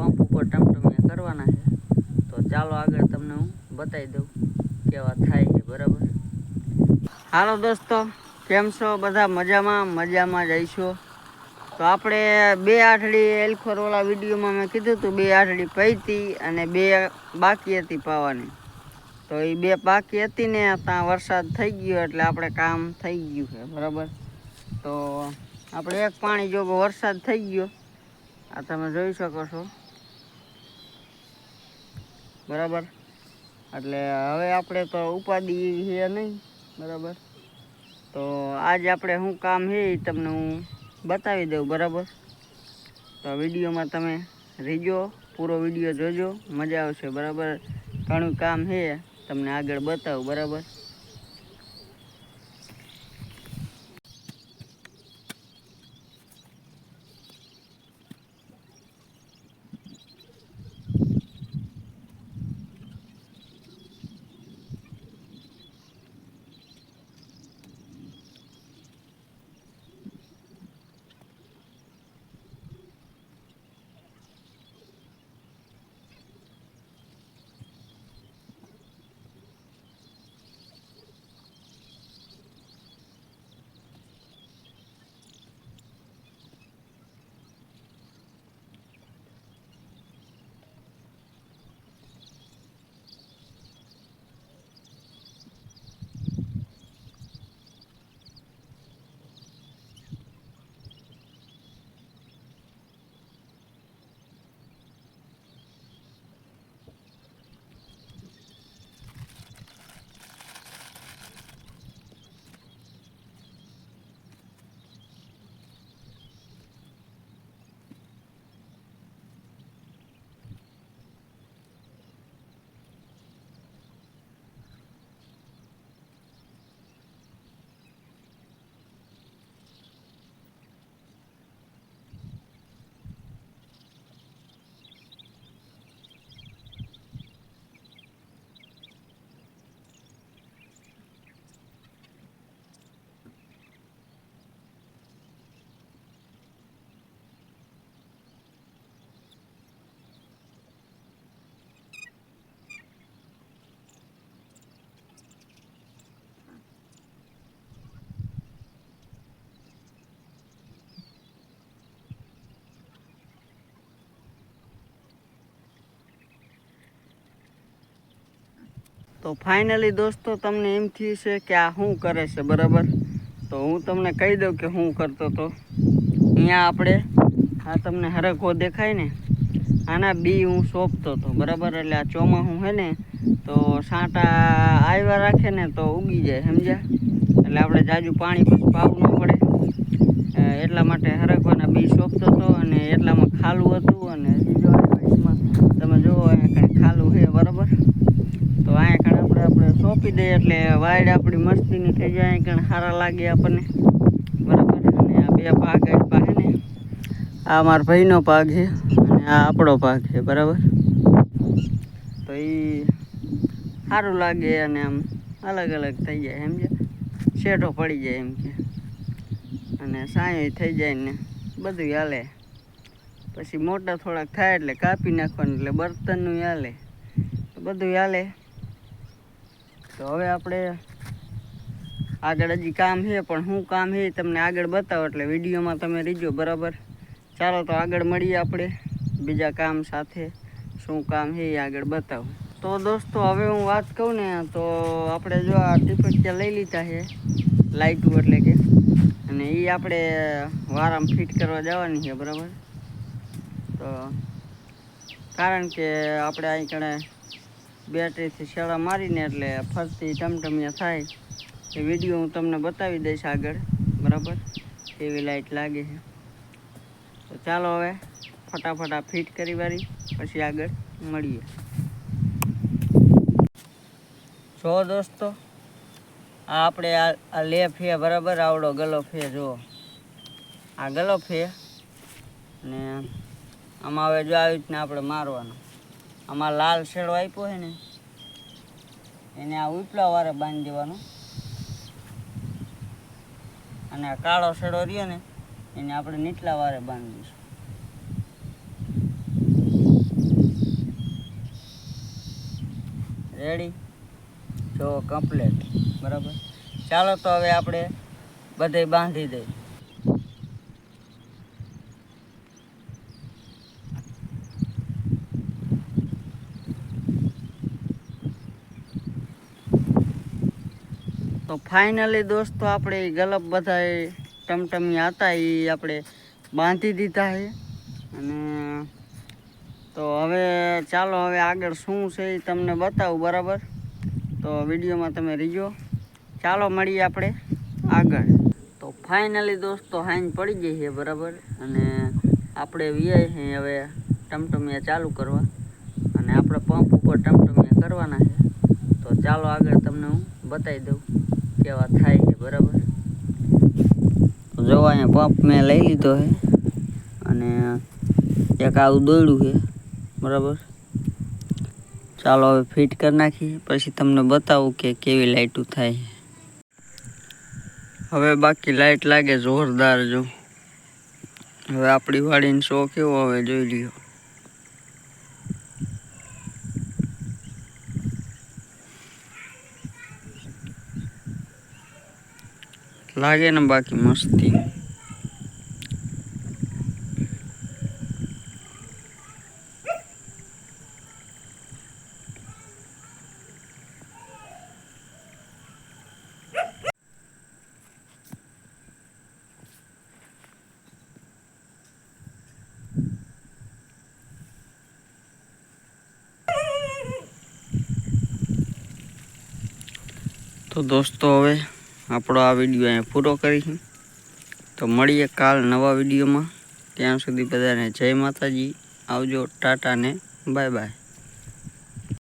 Pump ઉપર ટમટમિયા કરવાના છે. તો ચાલો આગળ તમને હું બતાવી દઉં કેવા થાય છે, બરાબર? હાલો દોસ્તો, કેમ છો? બધા મજામાં? મજામાં જઈશું તો આપણે બે આઠડી એલખોરોલા વિડીયોમાં મેં કીધું હતું બે આઠડી પૈતી અને બે બાકી હતી પાવાની. તો એ બે બાકી હતી ને, ત્યાં વરસાદ થઈ ગયો એટલે આપણે કામ થઈ ગયું છે, બરાબર? તો આપણે એક પાણી જોગો વરસાદ થઈ ગયો. આ તમે જોઈ શકો છો. બરાબર? એટલે હવે આપણે તો ઉપાધિ છે નહીં, બરાબર? તો આજ આપણે શું કામ છે એ તમને હું બતાવી દઉં, બરાબર? તો વિડીયોમાં તમે રીજો, પૂરો વીડિયો જોજો, મજા આવશે, બરાબર? ઘણું કામ છે, તમને આગળ બતાવું, બરાબર? તો ફાઇનલી દોસ્તો, તમને એમ થયું છે કે આ શું કરે છે, બરાબર? તો હું તમને કહી દઉં કે હું કરતો હતો અહીંયા આપણે આ તમને હરખો દેખાય ને, આના બી હું સોંપતો હતો બરાબર? એટલે આ ચોમાસું છે ને, તો સાંટા આવ્યા રાખે ને તો ઉગી જાય, સમજ્યા? એટલે આપણે જાજુ પાણી પછી પાવું ન પડે. એટલા માટે હરખવાના બી સોંપતો હતો અને એટલામાં ખાલું હતું, અને બીજો તમે જુઓ અહીંયા કાંઈ ખાલું છે, બરાબર તો અહીંયા કણ આપણે આપણે દે એટલે વાયડ આપણી મસ્તીની થઈ જાય, કારણ સારા લાગે આપણને. બરાબર? અને આ બે પાક પાસે ને. આ મારા ભાઈનો પાક છે અને આ આપણો પાક છે, બરાબર? તો એ સારું લાગે અને આમ અલગ અલગ થઈ જાય સમજે શેઢો પડી જાય એમ કે અને સાંય થઈ જાય ને બધું હાલે. પછી મોટા થોડાક થાય એટલે કાપી નાખવાનું, એટલે બર્તનનું હાલે. બધું હાલે. તો હવે આપણે આગળ હજી કામ છે, પણ શું કામ છે તમને આગળ બતાવો, એટલે વિડીયોમાં તમે રીજો બરાબર? ચાલો તો આગળ મળીએ આપણે બીજા કામ સાથે, શું કામ છે એ આગળ બતાવો. તો દોસ્તો, હવે હું વાત કહું ને, તો આપણે જો આ ટીપકિયા લઈ લીધા છે લાઇટું એટલે કે, અને એ આપણે વારામાં ફિટ કરવા જવાની છે, બરાબર? તો કારણ કે આપણે અહીં કણે બેટરીથી શેળા મારીને એટલે ફરતી ટમટમિયા થાય. એ વીડિયો હું તમને બતાવી દઈશ આગળ, બરાબર? કેવી લાઈટ લાગે છે. તો ચાલો હવે ફટાફટ આ ફિટ કરી વાળી, પછી આગળ મળીએ. જો દોસ્તો, આ આપણે આ આ ફે, બરાબર? આવડો ગલો ફે, જુઓ. આ ગલો ફે. ને આમાં હવે જો આવી રીતના આપણે મારવાનો. આમાં લાલ શેડો આપ્યો છે ને, એને આ ઉપલા વારે બાંધી દેવાનો. અને આ કાળો શેડો રહ્યો ને, એને આપણે નીચલા વારે બાંધી દઈશું રેડી જો કમ્પ્લેટ બરાબર? ચાલો તો હવે આપણે બધે બાંધી દઈએ. તો ફાઇનલી દોસ્તો આપણે ગલપ બધા ટમટમિયા હતા એ આપણે બાંધી દીધા છે અને તો હવે ચાલો હવે આગળ શું છે એ તમને બતાવું, બરાબર? તો વિડીયોમાં તમે રીજો. ચાલો મળીએ આપણે આગળ. તો ફાઇનલી દોસ્તો હાઈન પડી ગઈ છે, બરાબર? અને આપણે વીઆઈ છે હવે ટમટમિયા ચાલુ કરવા. અને આપણે પંપ ઉપર ટમટમિયા કરવાના છે. તો ચાલો આગળ તમને હું બતાવી દઉં. કેવા થાય છે, બરાબર? જો અહીંયા પંપ મેં લઈ લીધો છે અને એક આવું દોડ્યું છે, બરાબર? ચાલો હવે ફિટ કરી નાખીએ, પછી તમને બતાવું કે કેવી લાઇટું થાય હવે બાકી લાઇટ લાગે જોરદાર જો. હવે આપણી વાડીનો શો કેવો હવે જોઈ લ્યો. લાગે ને બાકી મસ્તી તો દોસ્તો હવે આપણો આ વીડિયો અહીંયા પૂરો કરીશું. તો મળીએ કાલ નવા વિડીયોમાં. ત્યાં સુધી બધાને જય માતાજી. આવજો ટાટા ને બાય બાય.